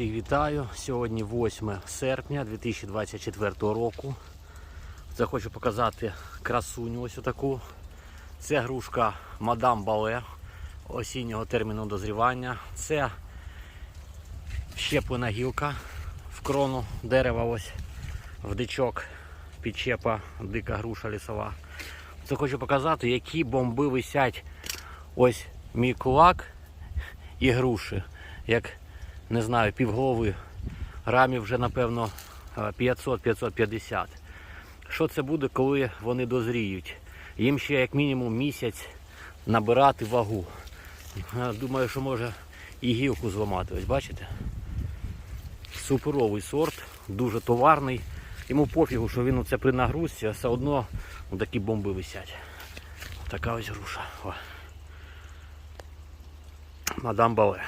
Всіх вітаю. Сьогодні 8 серпня 2024 року. Це хочу показати красуню ось таку. Це грушка Мадам Бале осіннього терміну дозрівання. Це щеплена гілка в крону дерева, ось в дичок підчепа дика груша лісова. Це хочу показати, які бомби висять. Ось мій кулак і груші. Як не знаю, півголови грамів вже напевно е, 500-550. Що це буде, коли вони дозріють? Їм ще як мінімум місяць набирати вагу. Е, Думаю, що може і гілку зламати. Ось бачите? Суперовий сорт, дуже товарний. Йому пофігу, що він оце при нагрузці, а все одно такі бомби висять. Така ось груша. О. Мадам Бале.